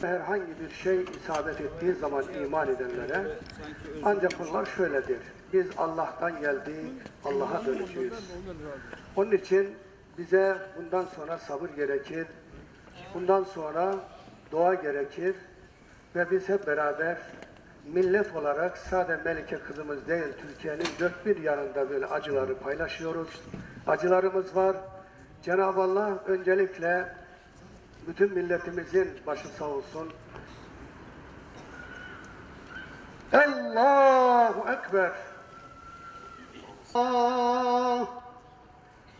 herhangi bir şey isabet ettiği zaman iman edenlere ancak bunlar şöyledir. Biz Allah'tan geldik, Allah'a döneceğiz. Onun için bize bundan sonra sabır gerekir. Bundan sonra dua gerekir. Ve biz hep beraber millet olarak sade Melike kızımız değil, Türkiye'nin dört bir yanında böyle acıları paylaşıyoruz. Acılarımız var. Cenab-ı Allah öncelikle bütün milletimizin başı sağ olsun. Allahu Ekber. Allah.